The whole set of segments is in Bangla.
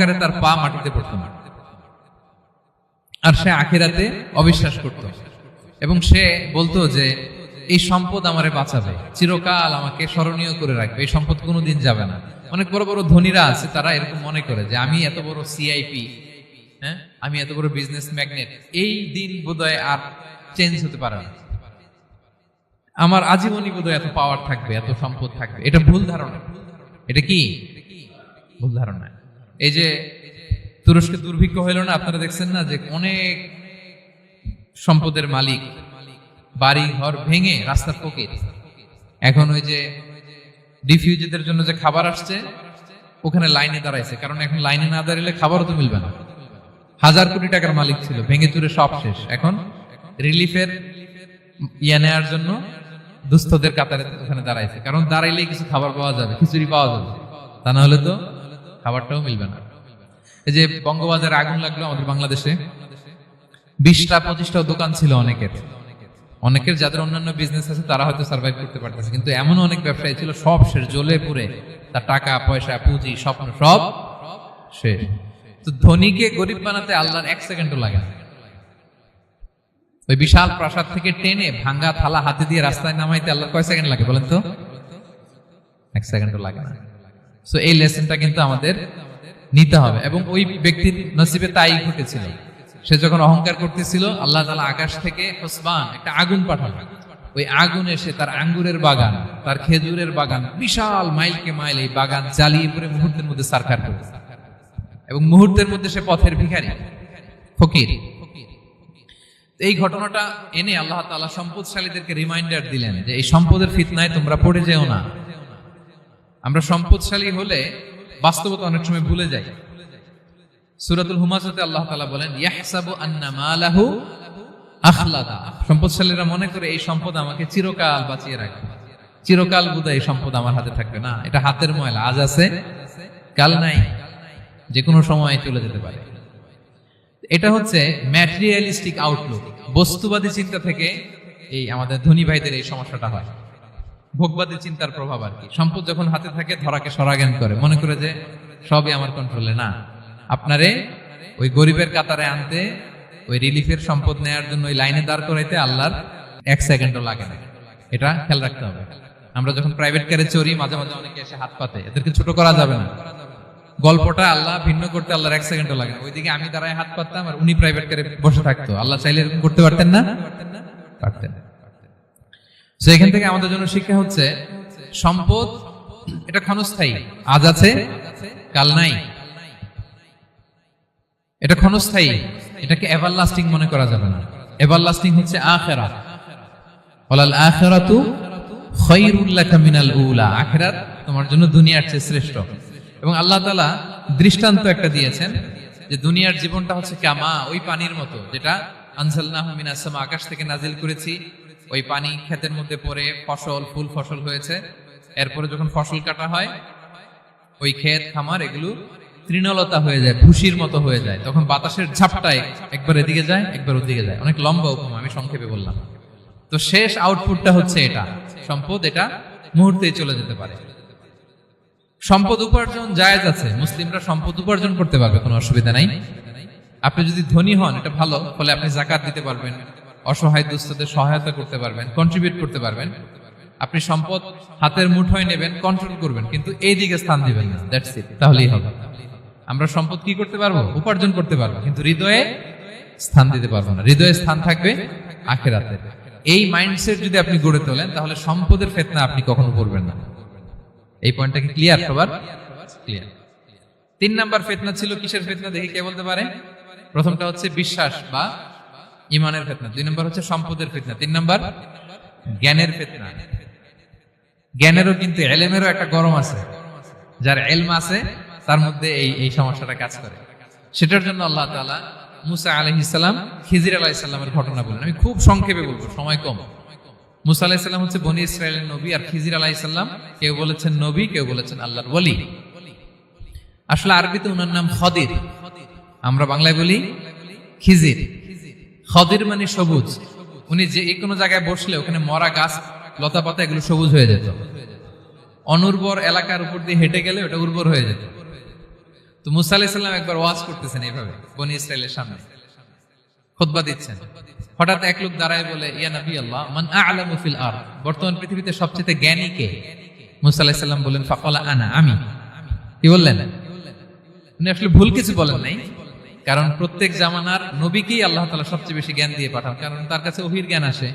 অহংকারে তার পা মাটিতে পড়তো না। আর সে আখেরাতে অবিশ্বাস করত। এবং সে বলতো যে, এই সম্পদ আমারে বাঁচাবে। চিরকাল আমাকে স্মরণীয় করে রাখবে। এই সম্পদ কোনোদিন যাবে না। অনেক বড় বড় ধনীরা আছে, তারা এরকম মনে করে যে, আমি এত বড় সিআইপি হ্যাঁ? আমি এত বড় বিজনেস ম্যাগনেট এই দিন বোধহয় আর চেঞ্জ হতে পারে না। আমার আজীবনই বোধহয় এত পাওয়ার থাকবে, এত সম্পদ থাকবে। এটা ভুল ধারণা। এটা কি? ভুল ধারণা। এই যে তুরস্কে দুর্ভিক্ষ হইল না, আপনারা দেখছেন না যে অনেক সম্পদের মালিক, বাড়ি ঘর ভেঙে রাস্তার পকেট এখন ওই যে ডিফিউজিদের জন্য যে খাবার আসছে, ওখানে লাইনে দাঁড়াইছে। কারণ এখন লাইনে না দাঁড়ালে খাবারও তো মিলবে না। হাজার কোটি টাকার মালিক ছিল, ভেঙে চুরে সব শেষ। এখন রিলিফের ইয়া নেওয়ার জন্য দুস্থদের কাতারে ওখানে দাঁড়াইছে। কারণ দাঁড়াইলেই কিছু খাবার পাওয়া যাবে, খিচুড়ি পাওয়া যাবে। তা না হলে তো খাবারটাও মিলবে না। এই যে বঙ্গবাজারে আগুন লাগল আমাদের বাংলাদেশে। বিশটা পঁচিশটা দোকান ছিল অনেকের। অনেকের যাদের অন্যান্য বিজনেস আছে, তারা হয়তো সার্ভাইভ করতে পারতেছে। কিন্তু এমন অনেক ব্যবসায়ী ছিল, সব শেষ, জ্বলে পুরে তার টাকা, পয়সা, পুঁজি, স্বপ্ন, সব শেষ। তো ধনীকে গরিব বানাতে আল্লাহর এক সেকেন্ডও লাগে ওই বিশাল প্রাসাদ থেকে টেনে ভাঙ্গা থালা হাতে দিয়ে রাস্তায় নামাইতে আল্লাহ কয় সেকেন্ড লাগে বলেন তো? এক সেকেন্ডও লাগে না। সো এই লেসনটা কিন্তু আমাদের নিতে হবে। এবং ওই ব্যক্তির নসিবে তাই ঘটেছিল। সে যখন অহংকার করতেছিল, আল্লাহ তালা আকাশ থেকে হোসবান, একটা আগুন পাঠালো। ওই আগুন এসে তার আঙ্গুরের বাগান, তার খেজুরের বাগান, বিশাল মাইলকে মাইল এই বাগান জ্বালিয়ে পরে মুহূর্তের মধ্যে সারকার করে এবং মুহূর্তের মধ্যে সে পথের ভিখারি, ফকির। এই ঘটনাটা এনে আল্লাহ তাআলা সম্পদশালীদেরকে রিমাইন্ডার দিলেন যে, এই সম্পদের ফিতনায় তোমরা পড়ে যেও না। আমরা সম্পদশালী হলে বাস্তবতা অনেক সময় ভুলে যাই। সুরাতুল হুমাজাতে আল্লাহ তালা বলেন সম্পদশালীরা মনে করে এই সম্পদ আমাকে চিরকাল বাঁচিয়ে রাখবে। চিরকাল বোধহয় এই সম্পদ আমার হাতে থাকবে। না, এটা হাতের ময়লা, আজ আছে, কাল নাই যে কোনো সময় চলে যেতে পারে। এটা হচ্ছে ম্যাটেরিয়ালিস্টিক আউটলুক বস্তুবাদী চিন্তা থেকে এই আমাদের ধনী ভাইদের এই সমস্যাটা হয়। ভোগবাদী চিন্তার প্রভাব আর কি। সম্পদ যখন হাতে থাকে, ধরাকে সরাজ্ঞান করে। মনে করে যে, সবই আমার কন্ট্রোলে না, আপনারে ওই গরিবের কাতারে আনতে, ওই রিলিফের সম্পদ নেয়ার জন্য ওই লাইনে দাঁড় করাইতে আল্লাহর এক সেকেন্ডও লাগে না। এটা খেয়াল রাখতে হবে। আমরা যখন প্রাইভেট কারে চড়ি, মাঝে মাঝে অনেকে এসে হাত পাতে। এদেরকে ছোট করা যাবে না। গল্পটা আল্লাহ ভিন্ন করতে আল্লাহর এক সেকেন্ডও লাগে না। ওইদিকে আমি দাঁড়ায় হাত পাততাম আর উনি প্রাইভেট কারে বসে থাকতো। আল্লাহ চাইলে এরকম করতে পারতেন না? পারতেন তো এখান থেকে আমাদের জন্য শিক্ষা হচ্ছে সম্পদ, এটা ক্ষণস্থায়ী। আজ আছে, কাল নাই। এটা ক্ষণস্থায়ী। এটাকে এভার লাস্টিং মনে করা যাবে না। এভার লাস্টিং হচ্ছে আখেরা। ওলাল আখেরাতু খৈরুল লাকা মিনাল উলা। আখেরাত তোমার জন্য দুনিয়ার চেয়ে শ্রেষ্ঠ। এবং আল্লাহ তাআলা দৃষ্টান্ত একটা দিয়েছেন যে দুনিয়ার জীবনটা হচ্ছে কামা, ওই পানির মতো, যেটা আনসালনাহু মিনাস সামা, আকাশ থেকে নাজিল করেছি। ওই পানি ক্ষেতের মধ্যে পড়ে ফসল, ফুল ফসল হয়েছে। এরপরে যখন ফসল কাটা হয়, ওই ক্ষেত, খামার এগুলো তৃণলতা হয়ে যায়, ভুসির মতো হয়ে যায়। তখন বাতাসের ঝাপটায় একবার এদিকে যায়, একবার ওদিকে যায়। অনেক লম্বা উপমা, আমি সংক্ষেপে বললাম। তো শেষ আউটপুটটা হচ্ছে এটা। সম্পদ এটা মুহূর্তেই চলে যেতে পারে। সম্পদ উপার্জন জায়েজ আছে। মুসলিমরা সম্পদ উপার্জন করতে পারবে, কোনো অসুবিধা নাই। আপনি যদি ধনী হন, এটা ভালো, ফলে আপনি জাকাত দিতে পারবেন। অসহায় দুস্থদের সহায়তা করতে পারবেন কন্ট্রিবিউট করতে পারবেন। আপনি সম্পদ হাতের মুঠোয় নেবেন কন্ট্রোল করবেন, কিন্তু এই দিকে স্থান দিবেন না। দ্যাটস ইট তাহলেই হবে। আমরা সম্পদ কি করতে পারব? উপার্জন করতে পারব, কিন্তু হৃদয়ে স্থান দিতে পারব না। হৃদয়ে স্থান থাকবে আখেরাতে। এই মাইন্ডসেট যদি আপনি গড়ে তোলেন, তাহলে সম্পদের ফেতনা আপনি কখনো করবেন না। এই পয়েন্টটা কি ক্লিয়ার সবার ক্লিয়ার তিন নাম্বার ফেতনা ছিল কিসের ফেতনা, দেখি কে বলতে পারে? প্রথমটা হচ্ছে বিশ্বাস বা ইমানের ফেতনা। দুই নম্বর হচ্ছে সম্পদের ফেতনা। তিন নম্বর, জ্ঞানের ফেতনা। জ্ঞানেরও কিন্তু এলেমেরও একটা গরম আছে। যার এলম আছে, তার মধ্যে এই এই সমস্যাটা কাজ করে। সেটার জন্য আল্লাহ তাআলা মুসা আলহিসাল্লাম খিজির আলাহিসাল্লামের ঘটনা বলেন আমি খুব সংক্ষেপে বলব, সময় কম। মুসা আলাহিসাল্লাম হচ্ছে বনি ইসরায়েলের নবী আর খিজির আলাহিসাল্লাম কেউ বলেছেন নবী, কেউ বলেছেন আল্লাহর বলি আসলে আরবিতে উনার নাম খদির। আমরা বাংলায় বলি খিজির। খদির মানে সবুজ। উনি যে কোনো জায়গায় বসলে ওখানে মরা গাছ, লতা পাতা এগুলো সবুজ হয়ে যেত। অনুর্বর এলাকার উপর দিয়ে হেঁটে গেলে ওটা উর্বর হয়ে যেত। তো মুসা আলাইসাল্লাম একবার ওয়াজ করতেছেন এইভাবে, বনি ইসরায়েলের সামনে। খুতবা দিচ্ছেন। হঠাৎ এক লোক দাঁড়ায় বলে, ইয়া নবী আল্লাহ, মান আ'লামু ফিল আর বর্তমান পৃথিবীতে সবচেয়ে জ্ঞানী কে? মুসা আলাইহিস সালাম বললেন ফাকালা আনা, আমি। কি বললেন? উনি আসলে ভুল কিছু বলেন নাই। কারণ প্রত্যেক জামানার নবীকেই আল্লাহ তালা সবচেয়ে বেশি জ্ঞান দিয়ে পাঠান, কারণ তার কাছে ওহির জ্ঞান আসে,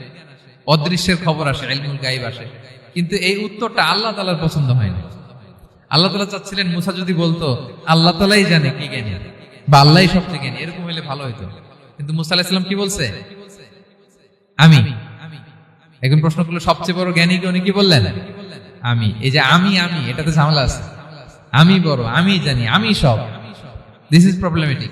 অদৃশ্যের খবর আসে, ইলমুল গাইব আসে। কিন্তু এই উত্তরটা আল্লাহ তাআলার পছন্দ হয় না আল্লাহ তাআলা চাচ্ছিলেন, মুসা যদি বলতো, আল্লাহ তালাই জানে কি জ্ঞানী বা আল্লাহ সবচেয়ে জ্ঞানী এরকম হলে ভালো হতো কিন্তু মুসা আলাইহিস সালাম কি বলছে? আমি। একজন প্রশ্ন করল, সবচেয়ে বড় জ্ঞানী কে উনি কি বললেন? আমি। এই যে আমি আমি, এটাতে ঝামেলা আছে। আমি বড় আমি জানি আমি সব। দিস ইজ প্রবলেমেটিক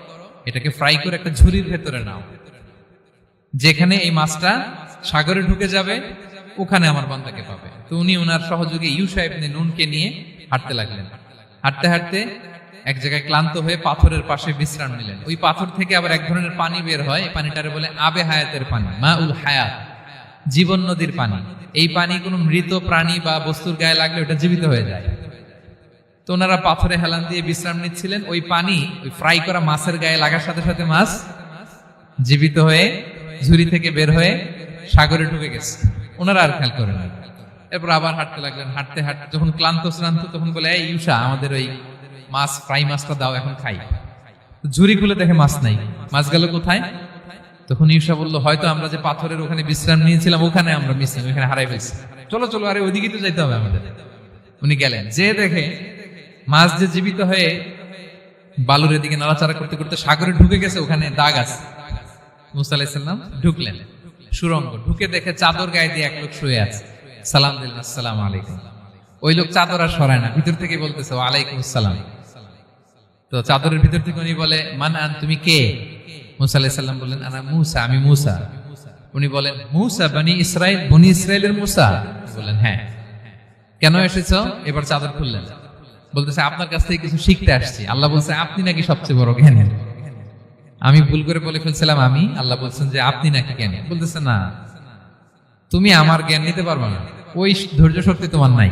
এটাকে ফ্রাই করে একটা ঝুড়ির ভেতরে নাও। যেখানে এই মাছটা সাগরে ঢুকে যাবে, ওখানে আমার বান্দাকে পাবে। তো উনি ওনার সহযোগী ইউসা ইবনে নুনকে নিয়ে হাঁটতে লাগলেন। হাঁটতে হাঁটতে এক জায়গায় ক্লান্ত হয়ে পাথরের পাশে বিশ্রাম নিলেন। ওই পাথর থেকে আবার এক ধরনের পানি বের হয়। এই পানিটারে বলে আবে হায়াতের পানি মা উল হায়াত জীবন নদীর পানি। এই পানি কোনো মৃত প্রাণী বা বস্তুর গায়ে লাগলে ওটা জীবিত হয়ে যায়। ওনারা পাথরে হেলান দিয়ে বিশ্রাম নিচ্ছিলেন। ওই পানি ওই ফ্রাই করা মাছের গায়ে লাগার সাথে সাথে মাছ জীবিত হয়ে ঝুড়ি থেকে বের হয়ে সাগরে ঢুকে গেছে। ওনারা আর খেয়াল করেন। এরপর আবার হাঁটতে লাগলেন। হাঁটতে হাঁটতে যখন ক্লান্ত শ্রান্ত তখন বলে, এই ইউসা আমাদের ওই মাছ, ফ্রাই মাছটা দাও, এখন খাই। ঝুড়ি খুলে দেখে মাছ নাই। মাছ গেল কোথায়? তখন ইউসা বলল, হয়তো আমরা যে পাথরের ওখানে বিশ্রাম নিয়েছিলাম, ওখানে আমরা মিসিং ওখানে হারাই ফেলছি। চলো চলো, আরে ওইদিকে তো যেতে হবে আমাদের। উনি গেলেন। যে দেখে মাছ যে জীবিত হয়ে বালুর এদিকে নাড়াচাড়া করতে করতে সাগরে ঢুকে গেছে, ওখানে দাগ আছে। মুসা আলাইসাল্লাম ঢুকলেন। সুরঙ্গ ঢুকে দেখে চাদর গায়ে দিয়ে এক লোক শুয়ে আছে। সালাম আসসালাম আলাইকুম। ওই লোক চাদর আর সরায় না, ভিতর থেকে বলতেছে আসসালাম। তো চাদরের ভিতর থেকে উনি বলে, মান আন, তুমি কে? মুসা আলাইসাল্লাম বললেন, আনা মুসা, আমি মুসা। উনি বলেন, মুসা বানি ইসরায়েল বনি ইসরায়েলের মুসা? বললেন হ্যাঁ। কেন এসেছ? এবার চাদর খুললেন। বলতেছে, আপনার কাছ থেকে কিছু শিখতে আসছি। আল্লাহ বলছে, আপনি নাকি সবচেয়ে বড় জ্ঞানী? আমি ভুল করে বলে ফেলছিলাম, আমি? আল্লাহ বলছেন যে, আপনি নাকি জ্ঞানী? বলতেছে, না, তুমি আমার জ্ঞান নিতে পারবে না। ওই ধৈর্য শক্তি তোমার নাই।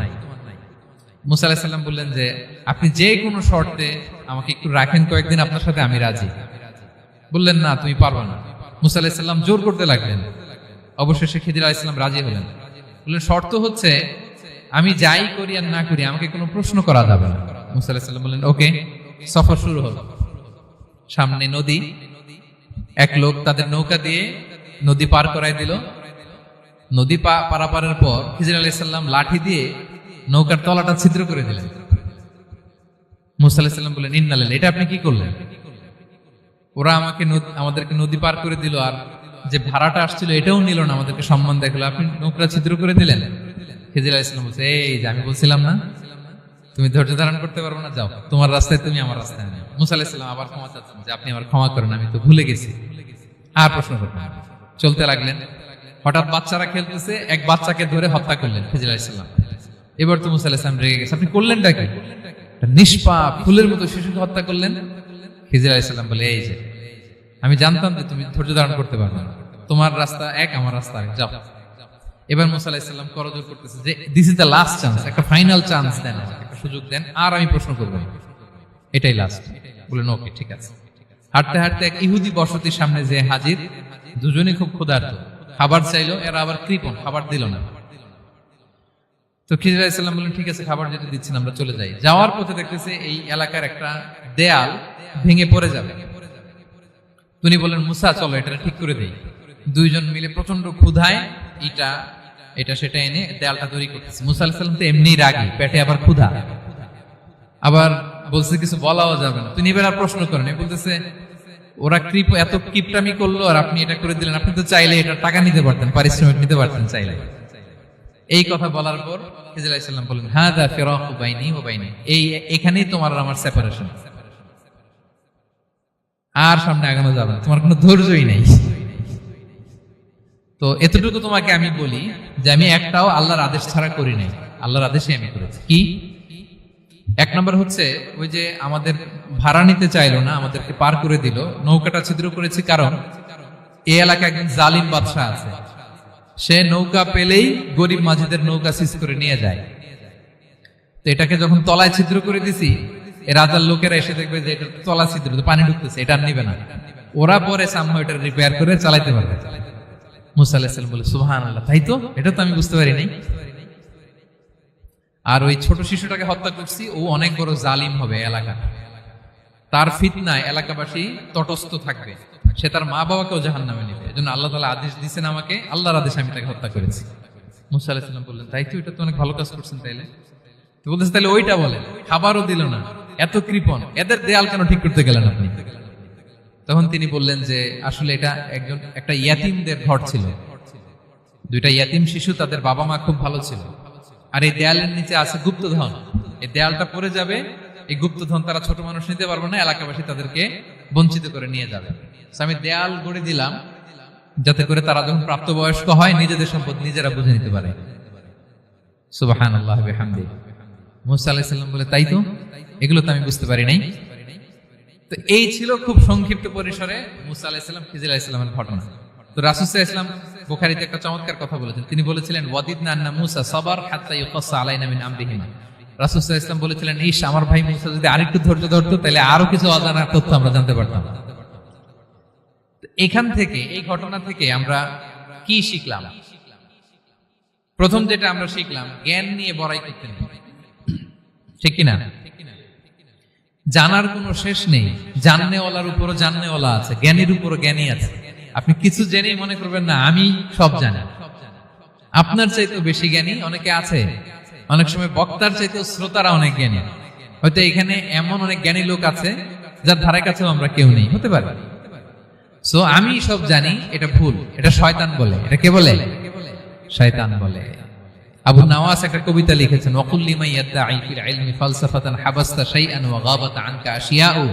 মুসা বললেন যে, আপনি যে কোনো শর্তে আমাকে একটু রাখেন, কয়েকদিন আপনার সাথে আমি রাজি। বললেন, না, তুমি পারবে না। মুসা আলাহিসাল্লাম জোর করতে লাগলেন। অবশেষে খিদির আলাইসাল্লাম রাজি হলেন। বললেন, শর্ত হচ্ছে আমি যাই করি আর না করি আমাকে কোনো প্রশ্ন করা যাবে না। মুসা আলাহিসাল্লাম বললেন ওকে সফর শুরু হলো। সামনে নদী এক লোক তাদের নৌকা দিয়ে নদী পার করাই দিল। নদী পারাপারের পর খিজির আলাইসাল্লাম লাঠি দিয়ে নৌকার তলাটা ছিদ্র করে দিলেন। মুসা আলাহিসাল্লাম বললেন ইন্নালেন এটা আপনি কি করলেন? ওরা আমাকে আমাদেরকে নদী পার করে দিল আর যে ভাড়াটা আসছিল এটাও নিল না আমাদেরকে সম্মান দেখল। আপনি নৌকা ছিদ্র করে দিলেন? খিজির আলাইসাল্লাম বলছে, এই যে আমি বলছিলাম না, তুমি ধৈর্য ধারণ করতে পারব না, যাও। তোমার রাস্তায় তুমি আমার রাস্তায় নেই মুসা আলাহিসাল্লাম আবার ক্ষমা চাচ্ছেন যে, আপনি আমার ক্ষমা করেন, আমি তো ভুলে গেছি। আর প্রশ্ন করবেন চলতে লাগলেন। হঠাৎ বাচ্চারা খেলতেছে, এক বাচ্চাকে ধরে হত্যা করলেন খিজির আলাইসাল্লাম এবার তো মুসা আলাহিসাম রেগে গেছে। আপনি করলেনটা কি? নিষ্পাপ ফুলের মতো শিশুকে হত্যা করলেন। খিজির আলাইসাল্লাম বলে, এই যে, আমি জানতাম যে তুমি ধৈর্য ধারণ করতে পারবে না। তোমার রাস্তা এক, আমার রাস্তা আরেক। যাও। এবার মুসা আলাহিসাল্লাম করজোর করতেছে যে this is the last chance একটা ফাইনাল চান্স দেন একটা সুযোগ দেন, আর আমি প্রশ্ন করব। এটাই লাস্ট বললেন ওকে ঠিক আছে। হাঁটতে হাঁটতে এক ইহুদি বসতির সামনে যে হাজির দুজনে খুব ক্ষুধার্ত। খাবার চাইলো, এরা আবার কৃপণ, খাবার দিল না। তো খিজির আলাইসাল্লাম বললেন, ঠিক আছে, খাবার যেটা দিচ্ছেন, আমরা চলে যাই। যাওয়ার পথে দেখতেছে এই এলাকার একটা দেয়াল ভেঙে পড়ে যাবে। তিনি বললেন, মুসা, চলো এটা ঠিক করে দেই। দুইজন মিলে প্রচণ্ড ক্ষুধায় ইটা এটা সেটা এনে দেয়ালটা তৈরি করতেছে। মুসা আলাহিসাল্লাম তো এমনি রাগি, পেটে আবার ক্ষুধা। আবার বলছে, কিছু বলাও যাবে না। তিনি এবার আর প্রশ্ন করেন বলতেছে, ওরা কৃপ, এত কিপটামি করল আর আপনি এটা করে দিলেন। আপনি তো চাইলে এটা টাকা নিতে পারতেন, পারিশ্রমিক নিতে পারতেন চাইলে। এই কথা বলার পর খিজির আলাইসাল্লাম বললেন হ্যাঁ দা ফেরাক বাইনি ও বাইনি। এই, এখানেই তোমার আমার সেপারেশন আর সামনে আগানো যাবে না। তোমার কোনো ধৈর্যই নেই। তো এতটুকু তোমাকে আমি বলি যে আমি একটাও আল্লাহর আদেশ ছাড়া করি নাই। আল্লাহর আদেশে আমি করেছি। কি? এক নম্বর হচ্ছে ওই যে আমাদের ভাড়া নিতে চাইলো না, আমাদেরকে পার করে দিল। নৌকাটা ছিদ্র করেছি কারণ এই এলাকায় একজন জালিম বাদশাহ আছে। সে নৌকা পেলেই গরিব মাঝিদের নৌকা সিজ করে নিয়ে যায়। তো এটাকে যখন তলায় ছিদ্র করে দিছি, এ রাজার লোকেরা এসে দেখবে যে এটা তলা ছিদ্র পানি ঢুকতেছে, এটা নিবে না। ওরা পরে সামহ এটা রিপেয়ার করে চালাইতে পারবে। বলে সুহান আল্লাহ তাই তো? এটা তো আমি বুঝতে পারি নাই আর ওই ছোট শিশুটাকে হত্যা করছি, ও অনেক বড় জালিম হবে তার ফিতনায় এলাকাবাসী তটস্থ থাকবে। সে তার মা বাবাকেও জাহান নামে এই জন্য আল্লাহ তালা আদেশ দিচ্ছেন আমাকে, আল্লাহর আদেশ আমি তাকে হত্যা করেছি। মুসা বললেন, তাই তো? এটা তো অনেক ভালো কাজ করছেন তাইলে। বলতেছে তাহলে ওইটা বলেন। খাবারও দিল না। এত কৃপণ। এদের দেয়াল কেন ঠিক করতে গেলেন আপনি? তখন তিনি বললেন যে, আসলে এটা একজন, একটা ইয়াতিমদের ঘর ছিল। দুইটা ইয়াতিম শিশু, তাদের বাবা মা খুব ভালো ছিল। আর এই দেয়ালের নিচে আছে গুপ্তধন। এই দেয়ালটা পড়ে যাবে, এই গুপ্তধন তারা ছোট মানুষ নিতে পারবে না, এলাকাবাসী তাদেরকে বঞ্চিত করে নিয়ে যাবে। আমি দেয়াল গড়ে দিলাম, যাতে করে তারা যখন প্রাপ্তবয়স্ক হয়, নিজেদের সম্পদ নিজেরা বুঝে নিতে পারে। সুবাহান আল্লাহ মুসা আলাহিসাল্লাম বলে, তাই তো? এগুলো তো আমি বুঝতে পারি নাই। তো এই ছিল খুব সংক্ষিপ্ত পরিসরে মুসা আলাহিসাল্লাম খিজির আলাহিসাল্লামের ঘটনা। তো রাসুসাহ ইসলাম বুখারিতে একটা চমৎকার কথা বলেছেন। তিনি বলেছিলেন ওয়াদিদ নান্না মুসা সবার হাত্তা ইউকাসা আলাইনা মিন আমরিহিমা। রাসুসাহ ইসলাম বলেছিলেন ইস আমার ভাই মুসা যদি আরেকটু ধৈর্য ধরতো, তাহলে আরও কিছু অজানা তথ্য আমরা জানতে পারতাম। এখান থেকে, এই ঘটনা থেকে আমরা কি শিখলাম? প্রথম যেটা আমরা শিখলাম, জ্ঞান নিয়ে বড়াই করতে ঠিক কিনা? জানার কোনো শেষ নেই। জাননেওয়ালার উপরও জাননেওয়ালা আছে, জ্ঞানীর উপরও জ্ঞানী আছে। আপনি কিছু জেনেই মনে করবেন না, আমি সব জানি। আপনার চাইতেও বেশি জ্ঞানী অনেকে আছে। অনেক সময় বক্তার চাইতেও শ্রোতারা অনেক জ্ঞানী। হয়তো এখানে এমন অনেক জ্ঞানী লোক আছে, যার ধারে কাছেও আমরা কেউ নেই, হতে পারে। সো আমি সব জানি, এটা ভুল, এটা শয়তান বলে। এটা কে বলে? শয়তান বলে। আবু নাওয়াস একটা কবিতা লিখেছেন ওয়াকুল্লি মাই ফিল ইলমি ফালসাফাতান হাবাসতা শাইআন ওয়া গাবাত আনকা আশিয়াউ।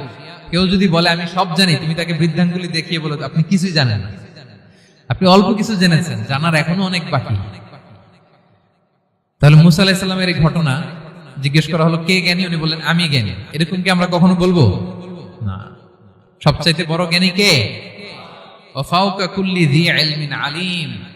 কেউ যদি বলে, আমি সব জানি, তুমি তাকে বৃদ্ধাঙ্গুলি দেখিয়ে বলো, আপনি কিছুই জানেন না। আপনি অল্প কিছু জেনেছেন, জানার এখনও অনেক বাকি। তাহলে মুসা আলাইহিস সালামের এই ঘটনা জিজ্ঞেস করা হলো, কে জ্ঞানী? উনি বললেন, আমি জ্ঞানী। এরকম কি আমরা কখনো বলব? না। সবচাইতে বড় জ্ঞানী কে? ওয়াফাউকা কুল্লি ইলমিন আলিম।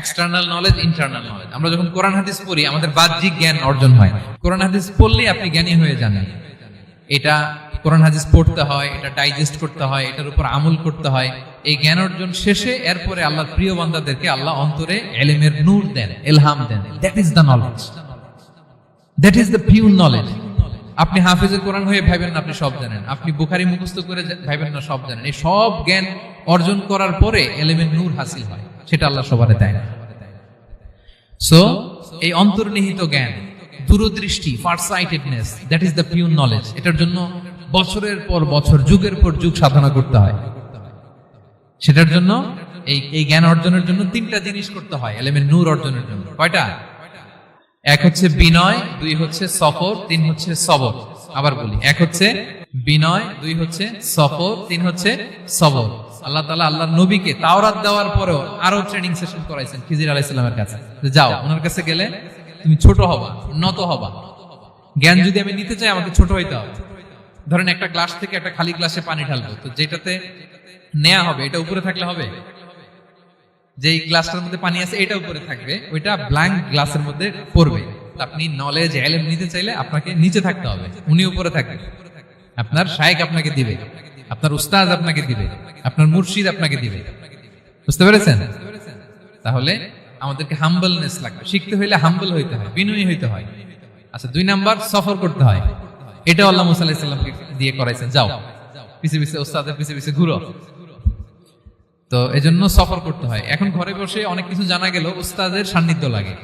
এক্সটার্নাল নলেজ ইন্টারনাল নলেজ আমরা যখন কোরআন হাদিস পড়ি, আমাদের বাহ্যিক জ্ঞান অর্জন হয়। কোরআন হাদিস পড়লে আপনি জ্ঞানী হয়ে যান। এটা কোরআন হাদিস পড়তে হয়, এটা ডাইজেস্ট করতে হয়, এটার উপর আমল করতে হয়। এই জ্ঞান অর্জন শেষে এরপরে আল্লাহর প্রিয় বান্দাদেরকে আল্লাহ অন্তরে এলেমের নূর দেন, এলহাম দেন। That is the knowledge that is the pure knowledge আপনি হাফেজে কোরআন হয়ে ভাবেন না, আপনি সব জানেন। আপনি বুখারি মুখস্থ করে ভাবেন না, সব জানেন। এই সব জ্ঞান অর্জন করার পরে এলেমের নূর হাসিল হয়। সেটা আল্লাহ সবারে দেয় না। সো এই অন্তর্নিহিত জ্ঞান, দূরদৃষ্টি farsightedness that is the pure knowledge এটার জন্য বছরের পর বছর, যুগের পর যুগ সাধনা করতে হয়। সেটার জন্য এই এই জ্ঞান অর্জনের জন্য তিনটা জিনিস করতে হয়, এলেমের নূর অর্জনের জন্য। কয়টা? এক হচ্ছে বিনয়, দুই হচ্ছে সফর, তিন হচ্ছে সবর। আবার বলি, এক হচ্ছে বিনয়, দুই হচ্ছে সফর তিন হচ্ছে সবর। আল্লাহ তালা আল্লাহ নবীকে তাওরাত দেওয়ার পরেও আরও ট্রেনিং সেশন করাইছেন খিজির আলাইসাল্লামের কাছে। যে যাও, ওনার কাছে গেলে তুমি ছোট হবা, নত হবা। জ্ঞান যদি আমি নিতে চাই, আমাকে ছোট হইতে হবে। ধরেন একটা গ্লাস থেকে একটা খালি গ্লাসে পানি ঢালবো, তো যেটাতে নেওয়া হবে, এটা উপরে থাকলে হবে? যেই গ্লাসটার মধ্যে পানি আছে, এটা উপরে থাকবে, ওইটা ব্ল্যাঙ্ক গ্লাসের মধ্যে পড়বে। আপনি নলেজ এলেম নিতে চাইলে আপনাকে নিচে থাকতে হবে, উনি উপরে থাকবে। আপনার শায়েক আপনাকে দিবে, আপনার উস্তাজ আপনাকে দিবে, আপনার মুর্শিদ আপনাকে দিবে। বুঝতে পেরেছেন? তাহলে আমাদেরকে হাম্বলনেস লাগবে। শিখতে হইলে হাম্বল হইতে হয়, বিনয়ী হইতে হয়। আচ্ছা দুই নাম্বার, সফর করতে হয়। এটা আল্লাহ মুসা আলাহিসাল্লামকে দিয়ে করাইছেন। যাও, পিছে পিছে ওস্তাদের পিছে পিছে ঘুরো। তো এজন্য সফর করতে হয়। এখন ঘরে বসে অনেক কিছু জানা গেল উস্তাদের সান্নিধ্য লাগে।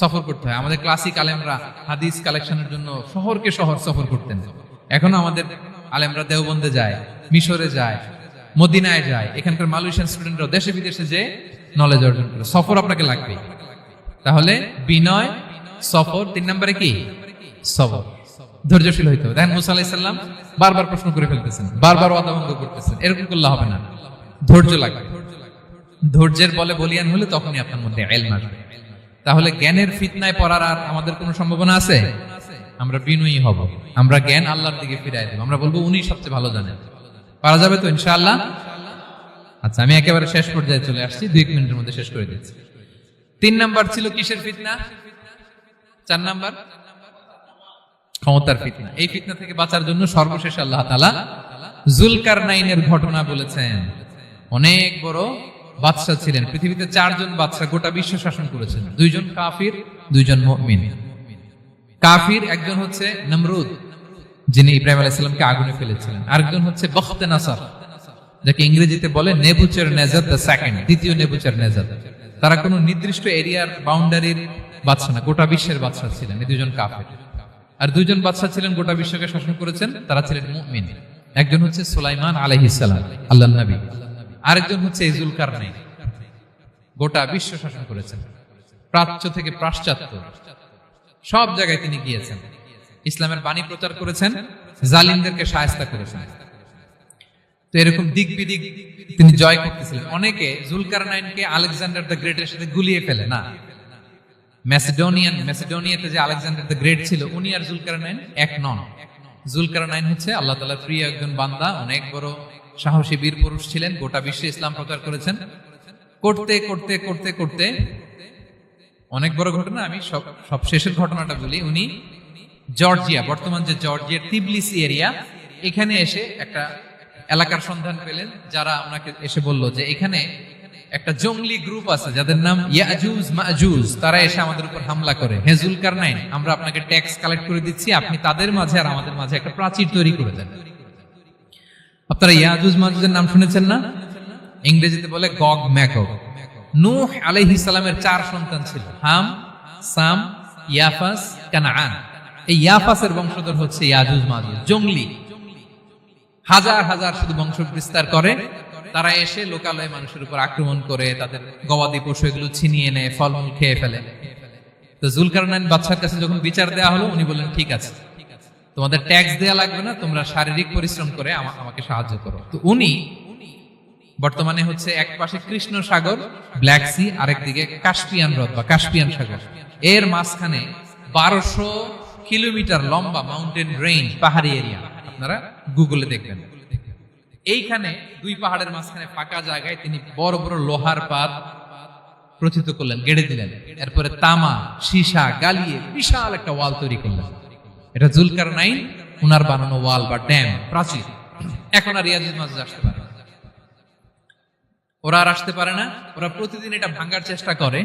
সফর করতে হয়। আমাদের ক্লাসিক আলেমরা হাদিস কালেকশনের জন্য শহরকে শহর সফর করতেন। এখনও আমাদের আলেমরা দেওবন্দে যায়, মিশরে যায়, মদিনায় যায়। এখানকার মালয়েশিয়ান স্টুডেন্টরা দেশে বিদেশে যে নলেজ অর্জন করে। সফর আপনাকে লাগবে তাহলে বিনয়, সফর, তিন নম্বরে কি? সবর। ধৈর্যশীল হইতে হবে। দেখেন মুসা আলাইসাল্লাম বারবার প্রশ্ন করে ফেলতেছেন, বারবার ওয়াদাভঙ্গ করতেছেন। এরকম করলে হবে না। ধৈর্য লাগবে। ধৈর্যের বলে বলিয়ান হলে তখনই আপনার মধ্যে এলম আসবে। তাহলে জ্ঞানের ফিতনায় পড়ার আর আমাদের কোনো সম্ভাবনা আছে? আমরা বিনয়ী হব। আমরা জ্ঞান আল্লাহর দিকে ফিরাই দেব। আমরা বলব উনি সবচেয়ে ভালো জানেন। পারা যাবে তো, ইনশাআল্লাহ? আচ্ছা আমি একেবারে শেষ পর্যায়ে চলে আসছি। দুই মিনিটের মধ্যে শেষ করে দিচ্ছি। তিন নাম্বার ছিল কিসের ফিতনা? চার নাম্বার? ক্ষমতার ফিতনা। এই ফিতনা থেকে বাঁচার জন্য সর্বশেষ আল্লাহ তালা জুলকার নাইনের ঘটনা বলেছেন। অনেক বড় বাদশাহ ছিলেন। পৃথিবীতে চারজন বাদশাহ গোটা বিশ্ব শাসন করেছেন। দুইজন কাফির, দুইজন মুমিন। কাফির একজন হচ্ছে নমরুদ, যিনি ইব্রাহিম আলাইসাল্লামকে আগুনে ফেলেছিলেন। আরেকজন হচ্ছে বখতে নাসার, যাকে ইংরেজিতে বলে নেবুচার নেজার দ্য সেকেন্ড, দ্বিতীয় নেবুচার নেজার তারা কোনো নির্দিষ্ট এরিয়ার বাউন্ডারির বাদশা না, গোটা বিশ্বের বাদশা ছিলেন, এই দুজন কাফের। আর দুজন বাদশা ছিলেন, গোটা বিশ্বকে শাসন করেছেন, তারা ছিলেন মুমিন। একজন হচ্ছে সুলাইমান আলাইহিসালাম আল্লাহ নবী। আরেকজন হচ্ছে ইজুল কারনাই গোটা বিশ্ব শাসন করেছেন। প্রাচ্য থেকে পাশ্চাত্য সব জায়গায় তিনি গিয়েছেন। ইসলামের বাণী প্রচার করেছেন, জালিমদেরকে সায়স্তা করেছেন। তো এরকম দিক বিদিক তিনি জয় করতেছিলেন। অনেকে জুলকার নাইনকে আলেকজান্ডার দ্য গ্রেটের সাথে গুলিয়ে ফেলে, না। ম্যাসিডোনিয়ান, ম্যাসিডোনিয়াতে যে আলেকজান্ডার দ্য গ্রেট ছিল, উনি আর জুলকার নাইন এক নন। জুলকার নাইন হচ্ছে আল্লাহ তালার প্রিয় একজন বান্দা, অনেক বড় সাহসী বীর পুরুষ ছিলেন, গোটা বিশ্বে ইসলাম প্রচার করেছেন। করতে করতে করতে করতে অনেক বড় ঘটনা, আমি সব সব শেষের ঘটনাটা বলি। উনি জর্জিয়া, বর্তমান যে জর্জিয়ার তিবলিসি এরিয়া, এখানে এসে একটা এলাকার সন্ধান পেলেন, যারা ওনাকে এসে বলল যে এখানে একটা জঙ্গলি গ্রুপ আছে, যাদের নাম ইয়াজুজ, মাজুজ, তারা এসে আমাদের উপর হামলা করে। হেজুল কারনাইন আমরা আপনাকে ট্যাক্স কালেক্ট করে দিচ্ছি, আপনি তাদের মাঝে আর আমাদের মাঝে একটা প্রাচীর তৈরি করে দেন। আপনারা ইয়াজুজ, মাজুজের নাম শুনেছেন না? ইংরেজিতে বলে গগ ম্যাকক নূহ আলাইহিস সালামের চার সন্তান ছিল। হাম, সাম, ইয়াফাস, কানাআন। এই ইয়াফাসের বংশধর হচ্ছে ইয়াজুজ মাজুজ জঙ্গলি। হাজার হাজার শুধু বংশ বিস্তার করে। তারা এসে লোকালয় মানুষের উপর আক্রমণ করে, তাদের গবাদি পশু এগুলো ছিনিয়ে নেয় ফলমূল খেয়ে ফেলে। তো জুলকারনাইন বাচ্চার কাছে যখন বিচার দেওয়া হলো, উনি বললেন, ঠিক আছে। তোমাদের ট্যাক্স দেওয়া লাগবে না, তোমরা শারীরিক পরিশ্রম করে আমা- আমাকে সাহায্য করো। তো উনি বর্তমানে হচ্ছে এক পাশে কৃষ্ণ সাগর ব্ল্যাক সি আরেক দিকে কাস্পিয়ান হ্রদ বা কাস্পিয়ান সাগর। এর মাঝখানে বারোশো কিলোমিটার লম্বা মাউন্টেন রেঞ্জ পাহাড়ি এরিয়া আপনারা গুগলে দেখবেন। এইখানে দুই পাহাড়ের মাঝখানে ফাঁকা জায়গায় তিনি বড় বড় লোহার পাত প্রথিত করলেন, গেড়ে দিলেন। এরপরে তামা, সীসা গালিয়ে বিশাল একটা ওয়াল তৈরি করলেন। এটা জুলকার নাইন উনার বানানো ওয়াল বা ড্যাম, প্রাচীর। এখন আর রিয়াজুল মাজুজ আসতে পারে। ওরা আর আসতে পারে না। ওরা প্রতিদিন এটা ভাঙার চেষ্টা করে।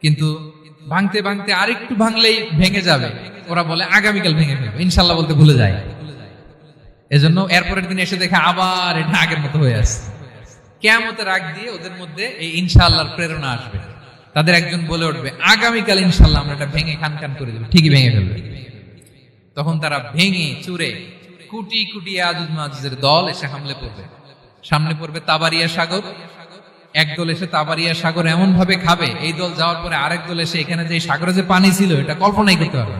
কিন্তু ভাঙতে ভাঙতে আরেকটু ভাঙলেই ভেঙে যাবে। ওরা বলে, আগামীকাল ভেঙে ফেলবে। ইনশাল্লাহ বলতে ভুলে যায়। এজন্য এরপরের দিন এসে দেখে আবার এটা আগের মতো হয়ে আসছে। কেয়ামতের আগ দিয়ে ওদের মধ্যে এই ইনশাআল্লাহর প্রেরণা আসবে। তাদের একজন বলে উঠবে, আগামীকাল ইনশাল্লাহ আমরা এটা ভেঙে খান খান করে দেবো, ঠিকই ভেঙে ফেলবে। তখন তারা ভেঙে, চুরে কুটি কুটি আজুজ মাজুজের দল এসে হামলে পড়বে। সামনে পড়বে তাবারিয়া সাগর। এক দল এসে তাবারিয়া সাগর এমন ভাবে খাবে, এই দল যাওয়ার পরে আরেক দল এসে এখানে যে সাগরে যে পানি ছিল, এটা কল্পনাই করতে পারবে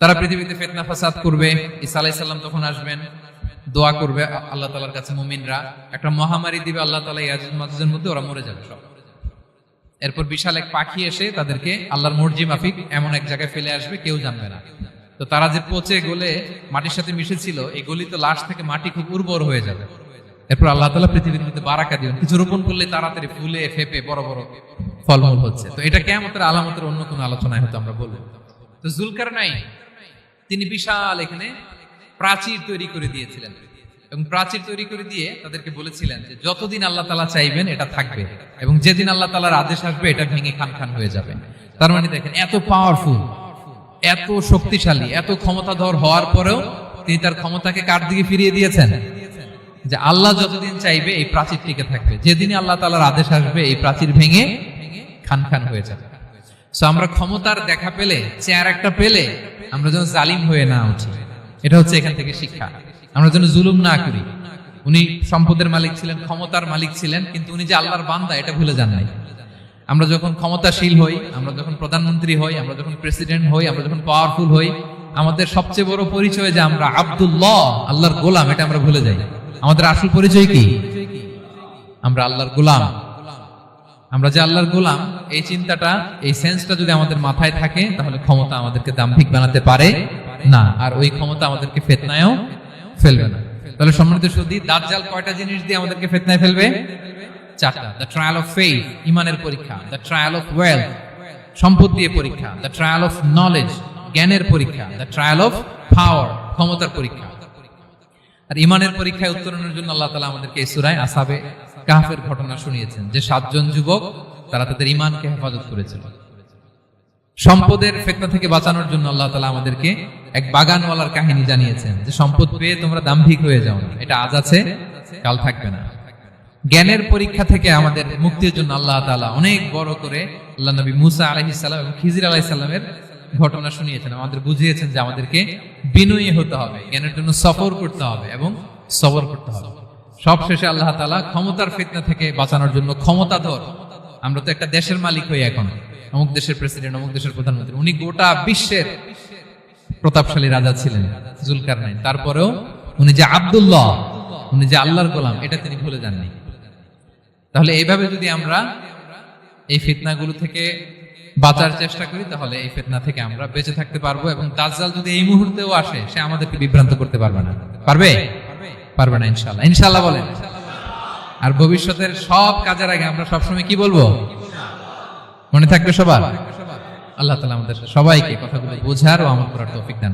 তারা পৃথিবীতে ফেতনা ফাসাদ করবে আলাইসাল্লাম তখন আসবেন, দোয়া করবে আল্লাহ তালার কাছে মুমিনরা। একটা মহামারী দিবে আল্লাহ তালা ইয়াজুজ মাজুজের মধ্যে, ওরা মরে যাবে সব। এরপর বিশাল এক পাখি এসে তাদেরকে আল্লাহর মর্জি মাফিক এমন এক জায়গায় ফেলে আসবে, কেউ জানবে না। তো তারা যে পচে গলে মাটির সাথে মিশেছিল, এই গলিত লাশ থেকে মাটি খুব উর্বর হয়ে যাবে। এরপর আল্লাহ তালা পৃথিবীর মধ্যে বারাকা দিবেন। কিছু রোপণ করলে তাড়াতাড়ি ফুলে, ফেপে, বড় বড় ফলমূল হচ্ছে। তো এটা কেমতের আলামতের অন্য কোনো আলোচনায় হয়তো আমরা বলব। তো জুলকার নাই তিনি বিশাল এখানে প্রাচীর তৈরি করে দিয়েছিলেন। এবং প্রাচীর তৈরি করে দিয়ে তাদেরকে বলেছিলেন যে, যতদিন আল্লাহ তালা চাইবেন, এটা থাকবে। এবং যেদিন আল্লাহ তালার আদেশ আসবে, এটা ভেঙে খান খান হয়ে যাবে। তার মানে দেখেন, এত পাওয়ারফুল এত শক্তিশালী, এত ক্ষমতাধর হওয়ার পরেও তিনি তার ক্ষমতাকে কার দিকে ফিরিয়ে দিয়েছেন? যে আল্লাহ যতদিন চাইবে এই প্রাচীর টিকে থাকবে। যেদিনই আল্লাহ তালার আদেশ আসবে, এই প্রাচীর ভেঙে খান খান হয়ে যাবে। সো আমরা ক্ষমতার দেখা পেলে, চেয়ার একটা পেলে, আমরা যেন জালিম হয়ে না উঠি। এটা হচ্ছে এখান থেকে শিক্ষা। আমরা যেন জুলুম না করি। উনি সম্পদের মালিক ছিলেন, ক্ষমতার মালিক ছিলেন, কিন্তু উনি যে আল্লাহর বান্দা, এটা ভুলে যান নাই। আমরা যখন ক্ষমতাশীল হই, আমরা যখন প্রধানমন্ত্রী হই, আমরা যখন প্রেসিডেন্ট হই, আমরা যখন পাওয়ারফুল হই, আমাদের সবচেয়ে বড় পরিচয় যে আমরা আব্দুল্লাহ, আল্লাহর গোলাম, এটা আমরা ভুলে যাই। আমাদের আসল পরিচয় কি? আমরা আল্লাহর গোলাম। আমরা যে আল্লাহর গোলাম, এই চিন্তাটা, এই সেন্সটা যদি আমাদের মাথায় থাকে, তাহলে ক্ষমতা আমাদেরকে দাম্ভিক বানাতে পারে না, আর ওই ক্ষমতা আমাদেরকে ফেতনায়ও ফেলবে না। তাহলে সম্মানিত সুদী দাজ্জাল কয়টা জিনিস দিয়ে আমাদেরকে ফেতনায় ফেলবে? চারটা। দ্য ট্রায়াল অফ ফেইথ ইমানের পরীক্ষা। দ্য ট্রায়াল অফ ওয়েলথ পরীক্ষা। দ্য ট্রায়াল অফ নলেজ জ্ঞানের পরীক্ষা। দ্য ট্রায়াল অফ পাওয়ার ক্ষমতার পরীক্ষা। আর ইমানের পরীক্ষায় উত্তরণের জন্য আল্লাহ তালা আমাদেরকে সুরায় আসাবে কাহাফের ঘটনা শুনিয়েছেন যে সাতজন যুবক, তারা তাদের ইমানকে হেফাজত করেছিল। সম্পদের ফেতনা থেকে বাঁচানোর জন্য আল্লাহ তালা আমাদেরকে এক বাগানওয়ালার কাহিনী জানিয়েছেন যে সম্পদ পেয়ে তোমরা দাম্ভিক হয়ে যাও। এটা আজ আছে, কাল থাকবে না। জ্ঞানের পরীক্ষা থেকে আমাদের মুক্তির জন্য আল্লাহ তাআলা অনেক বড় করে আল্লাহ নবী মুসা আলাইহিসসালাম এবং খিজির আলাইহিসসালামের ঘটনা শুনিয়েছেন। আমাদের বুঝিয়েছেন যে আমাদেরকে বিনয়ী হতে হবে, জ্ঞানের জন্য সফর করতে হবে এবং সবর করতে হবে। সব শেষে আল্লাহ তাআলা ক্ষমতার ফিতনা থেকে বাঁচানোর জন্য ক্ষমতা ক্ষমতাধর। আমরা তো একটা দেশের মালিক হই এখন। অমুক দেশের প্রেসিডেন্ট অমুক দেশের প্রধানমন্ত্রী, উনি গোটা বিশ্বের প্রতাপশালী রাজা ছিলেন জুলকার নাই তারপরেও উনি যে আব্দুল্লাহ, উনি যে আল্লাহর গোলাম, এটা তিনি ভুলে যাননি। তাহলে এইভাবে যদি আমরা এই ফিতনাগুলো থেকে বাঁচার চেষ্টা করি, তাহলে এই ফেতনা থেকে আমরা বেঁচে থাকতে পারব এবং দাজ্জাল যদি এই মুহূর্তেও আসে, সে আমাদেরকে বিভ্রান্ত করতে পারবে না। পারবে? পারবে না ইনশাল্লাহ ইনশাল্লাহ বলেন। আর ভবিষ্যতের সব কাজের আগে আমরা সবসময় কি বলব? মনে থাকবে সবার? আল্লাহ তালা আমাদের সবাইকে কথাগুলো বোঝার ও আমল করার তৌফিক দান